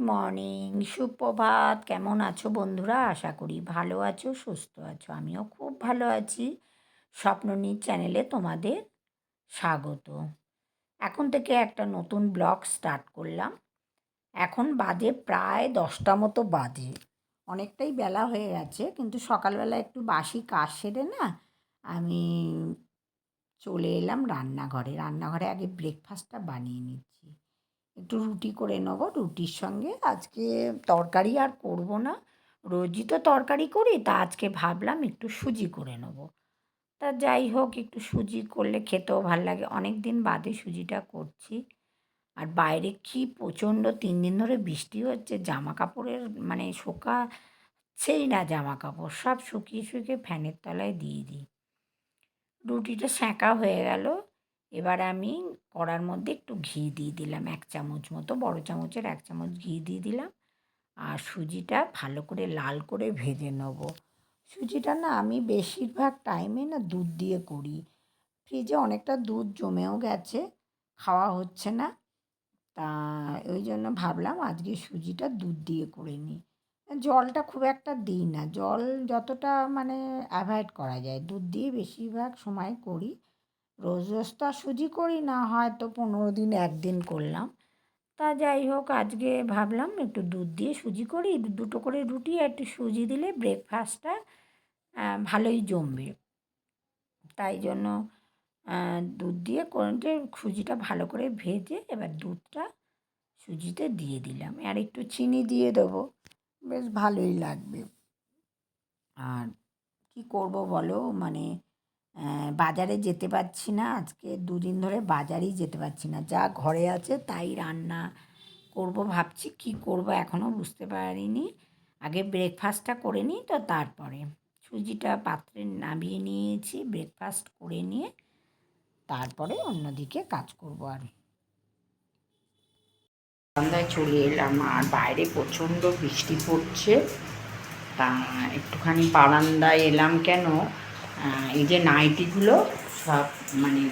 Morning সুপ্রভাত। কেমন আছো বন্ধুরা? আশা করি ভালো আছো, সুস্থ আছো। আমিও খুব ভালো আছি। স্বপ্ননীর চ্যানেলে তোমাদের স্বাগত। এখন থেকে একটা নতুন ব্লগ স্টার্ট করলাম। এখন বাজে প্রায় দশটা মতো বাজে। অনেকটাই বেলা হয়ে গেছে, কিন্তু সকালবেলা একটু বাসি কাজ সেরে না আমি চলে এলাম রান্নাঘরে। রান্নাঘরে আগে ব্রেকফাস্টটা বানিয়ে নিচ্ছি। একটু রুটি করে নেব। রুটির সঙ্গে আজকে তরকারি আর করব না। রোজই তো তরকারি করি, তা আজকে ভাবলাম একটু সুজি করে নেব। তা যাই হোক, একটু সুজি করলে খেতেও ভালো লাগে। অনেক দিন বাদে সুজিটা করছি। আর বাইরে কি প্রচণ্ড তিন দিন ধরে বৃষ্টি হচ্ছে জামা কাপড়ের মানে শোকাছেই না জামা কাপড় সব শুকিয়ে শুকিয়ে ফ্যানের তলায় দিয়ে দিই। রুটিটা সেঁকা হয়ে গেল। এবার আমি কড়ার মধ্যে একটু ঘি দিয়ে দিলাম, এক চামচ মতো, বড় চামচের এক চামচ ঘি দিয়ে দিলাম। আর সুজিটা ভালো করে লাল করে ভেজে নেব। সুজিটা না আমি বেশিরভাগ টাইমে না দুধ দিয়ে করি। ফ্রিজে অনেকটা দুধ জমেও গেছে, খাওয়া হচ্ছে না। তা ওই জন্য ভাবলাম আজকে সুজিটা দুধ দিয়ে করে নিই। জলটা খুব একটা দিই না, জল যতটা মানে অ্যাভয়েড করা যায়। দুধ দিয়ে বেশিরভাগ সময় করি। রোজ রোজ তো সুজি করি, না হয়তো পনেরো দিন একদিন করলাম। তা যাই হোক, আজকে ভাবলাম একটু দুধ দিয়ে সুজি করি দুটো করে রুটি আর একটু সুজি দিলে ব্রেকফাস্টটা ভালোই জমবে। তাই জন্য দুধ দিয়ে করে সুজিটা ভালো করে ভেজে এবার দুধটা সুজিতে দিয়ে দিলাম। আর একটু চিনি দিয়ে দেবো, বেশ ভালোই লাগবে। আর কি করব বলো? মানে বাজারে যেতে পারছি না। আজকে দুদিন ধরে বাজারেই যেতে পারছি না। যা ঘরে আছে তাই রান্না করব ভাবছি, কি করব এখনও বুঝতে পারিনি। আগে ব্রেকফাস্টটা করে নিই, তো তারপরে সুজিটা পাত্রে নামিয়ে নিয়েছি ব্রেকফাস্ট করে নিয়ে তারপরে অন্যদিকে কাজ করব আর। বারান্দায় চলে এলাম, আর বাইরে প্রচণ্ড বৃষ্টি পড়ছে। তা একটুখানি বারান্দায় এলাম কেন? এই যে নাইটিগুলো সব মানে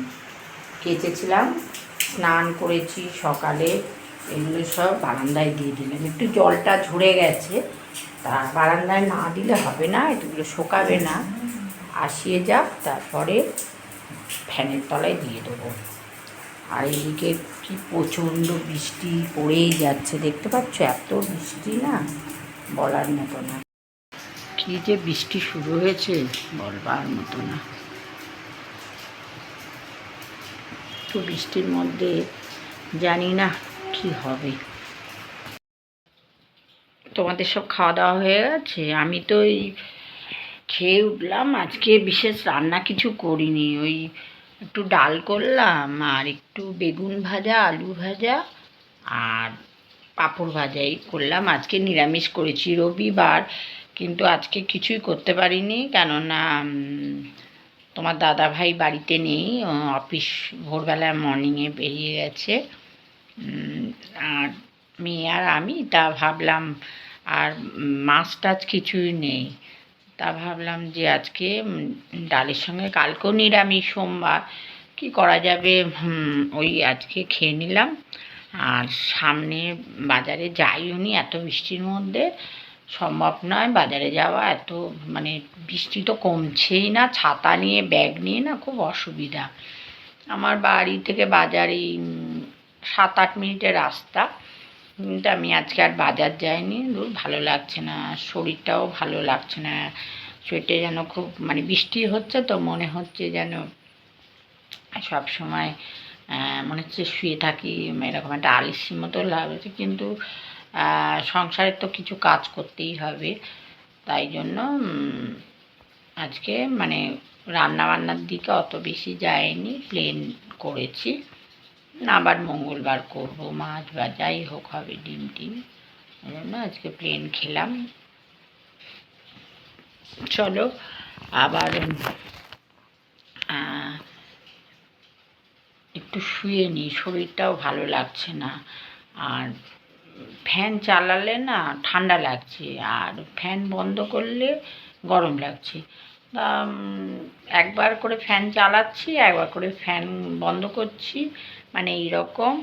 কেচেছিলাম, স্নান করেছি সকালে, এগুলো সব বারান্দায় দিয়ে দিলাম। একটু জলটা ঝরে গেছে, তা বারান্দায় না দিলে হবে না, এগুলো শোকাবে না। আসিয়ে যাক, তারপরে ফ্যানের তলায় দিয়ে দেবো। আর এদিকে কি প্রচণ্ড বৃষ্টি পড়েই যাচ্ছে, দেখতে পাচ্ছ? এত বৃষ্টি না, বলার মতো না। কি যে বৃষ্টি শুরু হয়েছে, বলবার মতো না। তো বৃষ্টির মধ্যে জানি না কি হবে। তোমাদের সব খাওয়া দাওয়া হয়ে গেছে? আমি তো এই খেয়ে উঠলাম। আজকে বিশেষ রান্না কিছু করিনি। ওই একটু ডাল করলাম, আর একটু বেগুন ভাজা, আলু ভাজা, আর পাঁপড় ভাজাই করলাম। আজকে নিরামিষ করেছি। রবিবার কিন্তু আজকে কিছুই করতে পারিনি, কেননা তোমার দাদা ভাই বাড়িতে নেই অফিস ভোরবেলা মর্নিংয়ে বেরিয়ে গেছে। আর মেয়ে আর আমি, তা ভাবলাম আর মাছ টাছ কিছুই নেই। তা ভাবলাম যে আজকে ডালের সঙ্গে কালকেও নিরামিষ সোমবার, কী করা যাবে? ওই আজকে খেয়ে নিলাম। আর সামনে বাজারে যাইও নি এত বৃষ্টির মধ্যে। সম্ভব নয়। বাজারে যাওয়া এত মানে বৃষ্টি তো কমছেই না। ছাতা নিয়ে, ব্যাগ নিয়ে না খুব অসুবিধা। আমার বাড়ি থেকে বাজার এই সাত আট মিনিটের রাস্তা। কিন্তু আমি আজকে আর বাজার যাইনি। দূর ভালো লাগছে না। শরীরটাও ভালো লাগছে না। শরীরটা যেন খুব মানে বৃষ্টি হচ্ছে তো মনে হচ্ছে যেন সব সময় মনে হচ্ছে শুয়ে থাকি, এরকম একটা আলিসির মতো লাগছে। কিন্তু সংসারের তো কিছু কাজ করতেই হবে। তাই জন্য আজকে মানে রান্না বান্নার দিকে অত বেশি যায়নি প্লেন করেছি। আবার মঙ্গলবার করব, মাছ বা যাই হোক হবে, ডিম টিম। জন্য আজকে প্লেন খেলাম। চলো, আবার একটু শুয়ে নিই শরীরটাও ভালো লাগছে না। আর ফ্যান চালালে না ঠান্ডা লাগছে, আর ফ্যান বন্ধ করলে গরম লাগছে। তা একবার করে ফ্যান চালাচ্ছি, একবার করে ফ্যান বন্ধ করছি। মানে এইরকম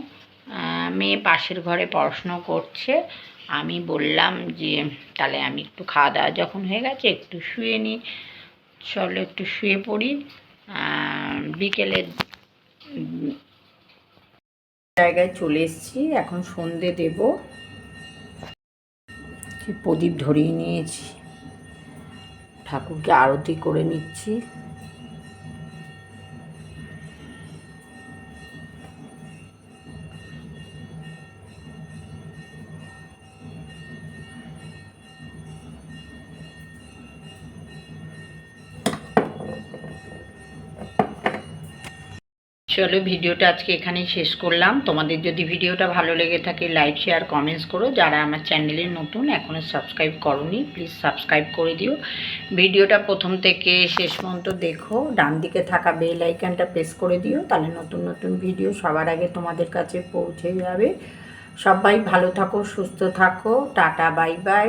মেয়ে পাশের ঘরে পড়াশুনো করছে। আমি বললাম যে, তাহলে আমি একটু খাওয়া দাওয়া যখন হয়ে গেছে, একটু শুয়ে নিই চলো একটু শুয়ে পড়ি। বিকেলে জায়গায় চলে এসেছি এখন সন্ধে দেব। প্রদীপ ধরিয়ে নিয়েছি। ঠাকুরকে আরতি করে নিচ্ছি। চলো ভিডিওটা আজকে এখানেই শেষ করলাম। তোমাদের যদি ভিডিওটা ভালো লেগে থাকে লাইক শেয়ার কমেন্টস করো। যারা আমার চ্যানেলে নতুন এখনও সাবস্ক্রাইব করনি প্লিজ সাবস্ক্রাইব করে দিও। ভিডিওটা প্রথম থেকে শেষ পর্যন্ত দেখো। ডান দিকে থাকা বেল আইকনটা প্রেস করে দিও। তাহলে নতুন নতুন ভিডিও সবার আগে তোমাদের কাছে পৌঁছে যাবে। সবাই ভালো থাকো, সুস্থ থাকো। Tata bye bye